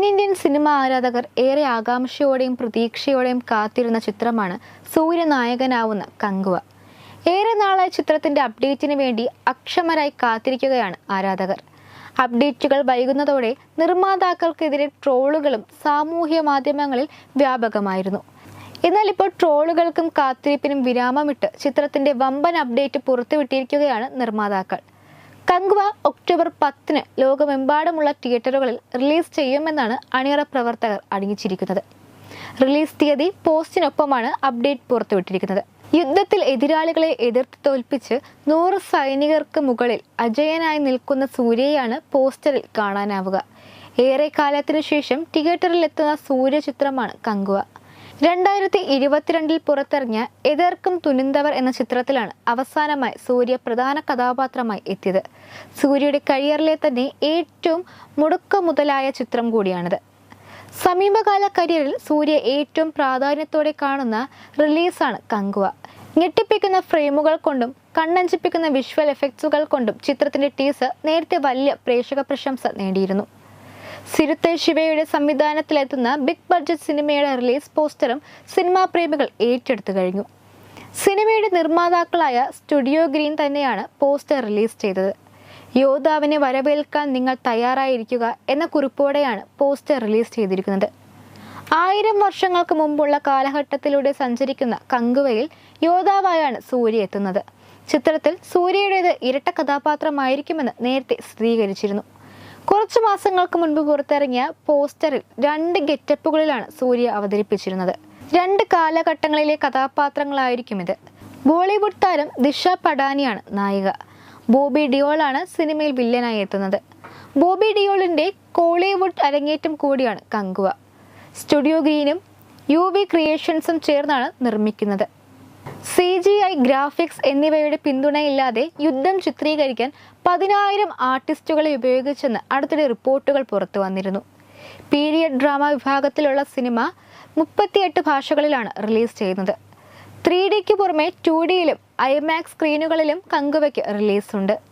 തെന്നിന്ത്യൻ സിനിമ ആരാധകർ ഏറെ ആകാംക്ഷയോടെയും പ്രതീക്ഷയോടെയും കാത്തിരുന്ന ചിത്രമാണ് സൂര്യനായകനാവുന്ന കങ്കുവ. ഏറെ നാളായി ചിത്രത്തിന്റെ അപ്ഡേറ്റിന് വേണ്ടി അക്ഷമരായി കാത്തിരിക്കുകയാണ് ആരാധകർ. അപ്ഡേറ്റുകൾ വൈകുന്നതോടെ നിർമ്മാതാക്കൾക്കെതിരെ ട്രോളുകളും സാമൂഹ്യ മാധ്യമങ്ങളിൽ വ്യാപകമായിരുന്നു. എന്നാൽ ഇപ്പോൾ ട്രോളുകൾക്കും കാത്തിരിപ്പിനും വിരാമമിട്ട് ചിത്രത്തിന്റെ വമ്പൻ അപ്ഡേറ്റ് പുറത്തുവിട്ടിരിക്കുകയാണ് നിർമ്മാതാക്കൾ. കങ്ക്വ ഒക്ടോബർ പത്തിന് ലോകമെമ്പാടുമുള്ള തിയേറ്ററുകളിൽ റിലീസ് ചെയ്യുമെന്നാണ് അണിയറ പ്രവർത്തകർ അറിയിച്ചിരിക്കുന്നത് റിലീസ് തീയതി പോസ്റ്റിനൊപ്പമാണ് അപ്ഡേറ്റ് പുറത്തുവിട്ടിരിക്കുന്നത്. യുദ്ധത്തിൽ എതിരാളികളെ എതിർത്ത് തോൽപ്പിച്ച് നൂറ് സൈനികർക്ക് മുകളിൽ അജയനായി നിൽക്കുന്ന സൂര്യയാണ് പോസ്റ്ററിൽ കാണാനാവുക. ഏറെ കാലത്തിനു ശേഷം തിയേറ്ററിൽ എത്തുന്ന സൂര്യ ചിത്രമാണ് കങ്കുവ. രണ്ടായിരത്തി ഇരുപത്തിരണ്ടിൽ പുറത്തിറങ്ങിയ എതിർക്കും തുനിന്തവർ എന്ന ചിത്രത്തിലാണ് അവസാനമായി സൂര്യ പ്രധാന കഥാപാത്രമായി എത്തിയത്. സൂര്യയുടെ കരിയറിലെ തന്നെ ഏറ്റവും മുടക്ക മുതലായ ചിത്രം കൂടിയാണിത്. സമീപകാല കരിയറിൽ സൂര്യ ഏറ്റവും പ്രാധാന്യത്തോടെ കാണുന്ന റിലീസാണ് കങ്കുവ. ഞെട്ടിപ്പിക്കുന്ന ഫ്രെയിമുകൾ കൊണ്ടും കണ്ണഞ്ചിപ്പിക്കുന്ന വിഷ്വൽ എഫക്ട്സുകൾ കൊണ്ടും ചിത്രത്തിന്റെ ടീസർ നേരത്തെ വലിയ പ്രേക്ഷക പ്രശംസ നേടിയിരുന്നു. സിരുത്തെ ശിവയുടെ സംവിധാനത്തിലെത്തുന്ന ബിഗ് ബഡ്ജറ്റ് സിനിമയുടെ റിലീസ് പോസ്റ്ററും സിനിമാ പ്രേമികൾ ഏറ്റെടുത്തു കഴിഞ്ഞു. സിനിമയുടെ നിർമ്മാതാക്കളായ സ്റ്റുഡിയോ ഗ്രീൻ തന്നെയാണ് പോസ്റ്റർ റിലീസ് ചെയ്തത്. യോദ്ധാവിനെ വരവേൽക്കാൻ നിങ്ങൾ തയ്യാറായിരിക്കുക എന്ന കുറിപ്പോടെയാണ് പോസ്റ്റർ റിലീസ് ചെയ്തിരിക്കുന്നത്. ആയിരം വർഷങ്ങൾക്ക് മുമ്പുള്ള കാലഘട്ടത്തിലൂടെ സഞ്ചരിക്കുന്ന കങ്കുവയിൽ യോദ്ധാവായാണ് സൂര്യ എത്തുന്നത്. ചിത്രത്തിൽ സൂര്യയുടേത് ഇരട്ട കഥാപാത്രമായിരിക്കുമെന്ന് നേരത്തെ സ്ഥിരീകരിച്ചിരുന്നു. കുറച്ചു മാസങ്ങൾക്ക് മുൻപ് പുറത്തിറങ്ങിയ പോസ്റ്ററിൽ രണ്ട് ഗെറ്റപ്പുകളിലാണ് സൂര്യ അവതരിപ്പിച്ചിരുന്നത്. രണ്ട് കാലഘട്ടങ്ങളിലെ കഥാപാത്രങ്ങളായിരിക്കും ഇത്. ബോളിവുഡ് താരം ദിഷ പടാനിയാണ് നായിക. ബോബി ഡിയോളാണ് സിനിമയിൽ വില്ലനായി എത്തുന്നത്. ബോബി ഡിയോളിന്റെ കോളിവുഡ് അരങ്ങേറ്റം കൂടിയാണ് കങ്കുവ. സ്റ്റുഡിയോ ഗ്രീനും യു വി ക്രിയേഷൻസും ചേർന്നാണ് നിർമ്മിക്കുന്നത്. സി ജി ഐ ഗ്രാഫിക്സ് എന്നിവയുടെ പിന്തുണയില്ലാതെ യുദ്ധം ചിത്രീകരിക്കാൻ പതിനായിരം ആർട്ടിസ്റ്റുകളെ ഉപയോഗിച്ചെന്ന് അടുത്തിടെ റിപ്പോർട്ടുകൾ പുറത്തു വന്നിരുന്നു. പീരിയഡ് ഡ്രാമ വിഭാഗത്തിലുള്ള സിനിമ മുപ്പത്തിയെട്ട് ഭാഷകളിലാണ് റിലീസ് ചെയ്യുന്നത്. ത്രീ ഡിക്ക് പുറമെ ടു ഡിയിലും ഐമാക്സ് സ്ക്രീനുകളിലും കങ്കുവയ്ക്ക് റിലീസുണ്ട്.